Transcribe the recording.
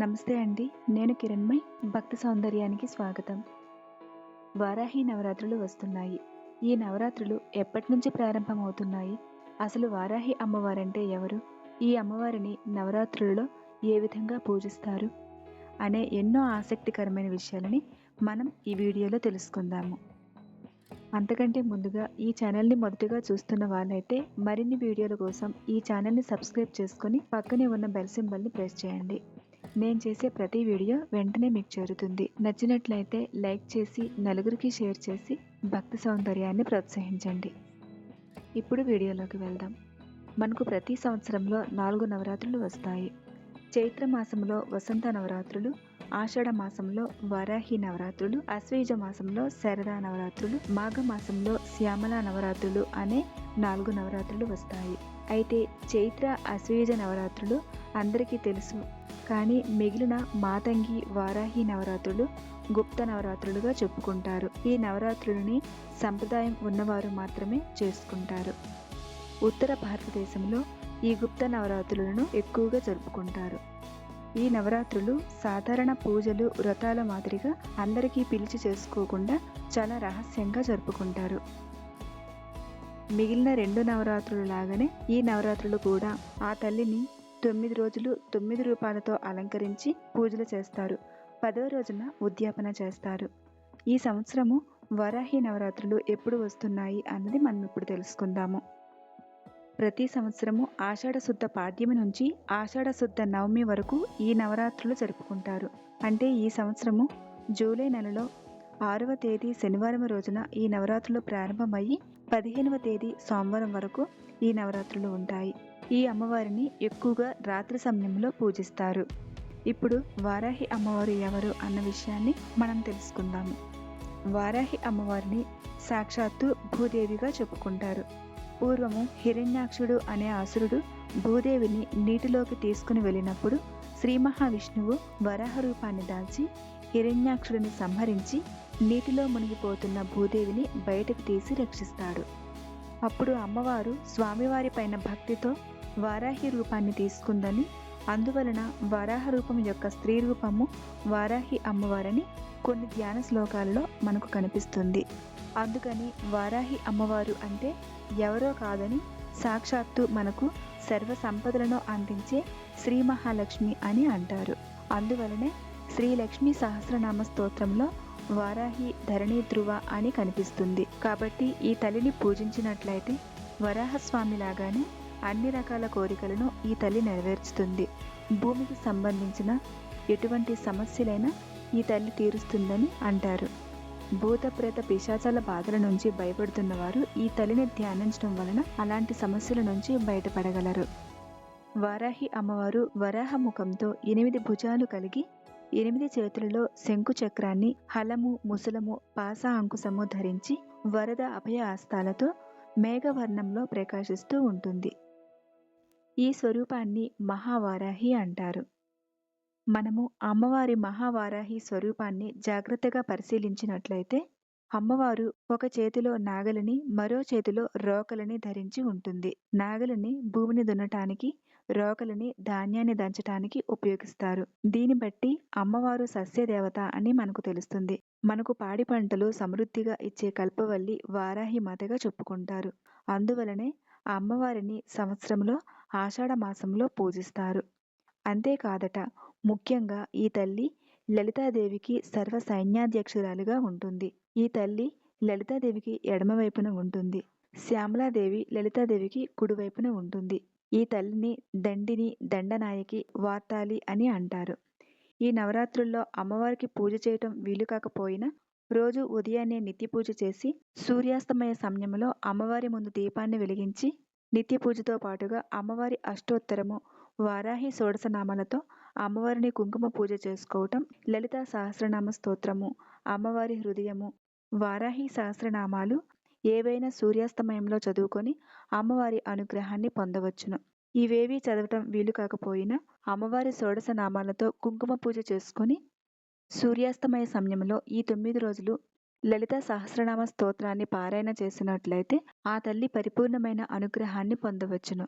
నమస్తే అండి. నేను కిరణ్మయ్ భక్తి సౌందర్యానికి స్వాగతం. వారాహి నవరాత్రులు వస్తున్నాయి. ఈ నవరాత్రులు ఎప్పటి నుంచి ప్రారంభమవుతున్నాయి? అసలు వారాహి అమ్మవారంటే ఎవరు? ఈ అమ్మవారిని నవరాత్రులలో ఏ విధంగా పూజిస్తారు? అనే ఎన్నో ఆసక్తికరమైన విషయాలని మనం ఈ వీడియోలో తెలుసుకుందాము. అంతకంటే ముందుగా ఈ ఛానల్ని మొదటిగా చూస్తున్న వాళ్ళైతే మరిన్ని వీడియోల కోసం ఈ ఛానల్ని సబ్స్క్రైబ్ చేసుకొని పక్కనే ఉన్న బెల్ సింబల్ని ప్రెస్ చేయండి. నేను చేసే ప్రతి వీడియో వెంటనే మీకు చేరుతుంది. నచ్చినట్లయితే లైక్ చేసి నలుగురికి షేర్ చేసి భక్తి సౌందర్యాన్ని ప్రోత్సహించండి. ఇప్పుడు వీడియోలోకి వెళ్దాం. మనకు ప్రతి సంవత్సరంలో నాలుగు నవరాత్రులు వస్తాయి. చైత్ర మాసంలో వసంత నవరాత్రులు ఆషాఢ మాసంలో వారాహి నవరాత్రులు అశ్వీజ మాసంలో శరదా నవరాత్రులు మాఘ మాసంలో శ్యామల నవరాత్రులు అనే నాలుగు నవరాత్రులు వస్తాయి. అయితే చైత్ర అశ్వీజ నవరాత్రులు అందరికీ తెలుసు. కానీ మిగిలిన మాతంగి వారాహి నవరాత్రులు గుప్త నవరాత్రులుగా చెప్పుకుంటారు. ఈ నవరాత్రులని సంప్రదాయం ఉన్నవారు మాత్రమే చేసుకుంటారు. ఉత్తర భారతదేశంలో ఈ గుప్త నవరాత్రులను ఎక్కువగా జరుపుకుంటారు. ఈ నవరాత్రులు సాధారణ పూజలు వ్రతాల మాదిరిగా అందరికీ పిలిచి చేసుకోకుండా చాలా రహస్యంగా జరుపుకుంటారు. మిగిలిన రెండు నవరాత్రులు లాగానే ఈ నవరాత్రులు కూడా ఆ తల్లిని తొమ్మిది రోజులు తొమ్మిది రూపాలతో అలంకరించి పూజలు చేస్తారు. పదవ రోజున ఉద్యాపన చేస్తారు. ఈ సంవత్సరము వరాహి నవరాత్రులు ఎప్పుడు వస్తున్నాయి అన్నది మనం ఇప్పుడు తెలుసుకుందాము. ప్రతి సంవత్సరము ఆషాఢశుద్ధ పాడ్యమి నుంచి ఆషాఢశుద్ధ నవమి వరకు ఈ నవరాత్రులు జరుపుకుంటారు. అంటే ఈ సంవత్సరము జూలై నెలలో ఆరవ తేదీ శనివారం రోజున ఈ నవరాత్రులు ప్రారంభమయ్యి పదిహేనవ తేదీ సోమవారం వరకు ఈ నవరాత్రులు ఉంటాయి. ఈ అమ్మవారిని ఎక్కువగా రాత్రి సమయంలో పూజిస్తారు. ఇప్పుడు వారాహి అమ్మవారు ఎవరు అన్న విషయాన్ని మనం తెలుసుకుందాము. వారాహి అమ్మవారిని సాక్షాత్తు భూదేవిగా చెప్పుకుంటారు. పూర్వము హిరణ్యాక్షుడు అనే అసురుడు భూదేవిని నీటిలోకి తీసుకుని వెళ్ళినప్పుడు శ్రీ మహావిష్ణువు వరాహ రూపాన్ని దాల్చి హిరణ్యాక్షుడిని సంహరించి నీటిలో మునిగిపోతున్న భూదేవిని బయటకు తీసి రక్షిస్తాడు. అప్పుడు అమ్మవారు స్వామివారి పైన భక్తితో వారాహి రూపాన్ని తీసుకుందని అందువలన వారాహ రూపం యొక్క స్త్రీ రూపము వారాహి అమ్మవారని కొన్ని ధ్యాన శ్లోకాలలో మనకు కనిపిస్తుంది. అందుకని వారాహి అమ్మవారు అంటే ఎవరో కాదని సాక్షాత్తు మనకు సర్వ సంపదలను అందించే శ్రీ మహాలక్ష్మి అని అంటారు. అందువలనే శ్రీలక్ష్మి సహస్రనామ స్తోత్రంలో వారాహి ధరణి ధ్రువ అని కనిపిస్తుంది. కాబట్టి ఈ తల్లిని పూజించినట్లయితే వరాహస్వామి లాగానే అన్ని రకాల కోరికలను ఈ తల్లి నెరవేర్చుతుంది. భూమికి సంబంధించిన ఎటువంటి సమస్యలైనా ఈ తల్లి తీరుస్తుందని అంటారు. భూతప్రేత పిశాచాల బాధల నుంచి భయపడుతున్న వారు ఈ తల్లిని ధ్యానించడం వలన అలాంటి సమస్యల నుంచి బయటపడగలరు. వారాహి అమ్మవారు వరాహ ముఖంతో ఎనిమిది భుజాలు కలిగి ఎనిమిది చేతులలో శంకు చక్రాన్ని హలము ముసలము పాస అంకుశము ధరించి వరద అభయ ఆస్తాలతో మేఘవర్ణంలో ప్రకాశిస్తూ ఉంటుంది. ఈ స్వరూపాన్ని మహావారాహి అంటారు. మనము అమ్మవారి మహావారాహి స్వరూపాన్ని జాగ్రత్తగా పరిశీలించినట్లయితే అమ్మవారు ఒక చేతిలో నాగలిని మరో చేతిలో రోకలిని ధరించి ఉంటుంది. నాగలిని భూమిని దున్నటానికి రోకలిని ధాన్యాన్ని దంచటానికి ఉపయోగిస్తారు. దీన్ని బట్టి అమ్మవారు సస్యదేవత అని మనకు తెలుస్తుంది. మనకు పాడి పంటలు సమృద్ధిగా ఇచ్చే కల్పవల్లి వారాహి మాతగా చెప్పుకుంటారు. అందువలనే అమ్మవారిని సంవత్సరంలో ఆషాఢ మాసంలో పూజిస్తారు. అంతేకాదట ముఖ్యంగా ఈ తల్లి లలితాదేవికి సర్వ సైన్యాధ్యక్షురాలుగా ఉంటుంది. ఈ తల్లి లలితాదేవికి ఎడమవైపున ఉంటుంది. శ్యామలాదేవి లలితాదేవికి కుడివైపున ఉంటుంది. ఈ తల్లిని దండిని దండనాయకి వార్తాలి అని అంటారు. ఈ నవరాత్రుల్లో అమ్మవారికి పూజ చేయటం వీలు కాకపోయినా రోజు ఉదయాన్నే నిత్య పూజ చేసి సూర్యాస్తమయ సమయంలో అమ్మవారి ముందు దీపాన్ని వెలిగించి నిత్య పూజతో పాటుగా అమ్మవారి అష్టోత్తరము వారాహి షోడశనామాలతో అమ్మవారిని కుంకుమ పూజ చేసుకోవటం లలిత సహస్రనామ స్తోత్రము అమ్మవారి హృదయము వారాహి సహస్రనామాలు ఏవైనా సూర్యాస్తమయంలో చదువుకొని అమ్మవారి అనుగ్రహాన్ని పొందవచ్చును. ఇవేవి చదవటం వీలు కాకపోయినా అమ్మవారి షోడశ నామాలతో కుంకుమ పూజ చేసుకొని సూర్యాస్తమయ సమయంలో ఈ తొమ్మిది రోజులు లలిత సహస్రనామ స్తోత్రాన్ని పారాయణ చేసినట్లయితే ఆ తల్లి పరిపూర్ణమైన అనుగ్రహాన్ని పొందవచ్చును.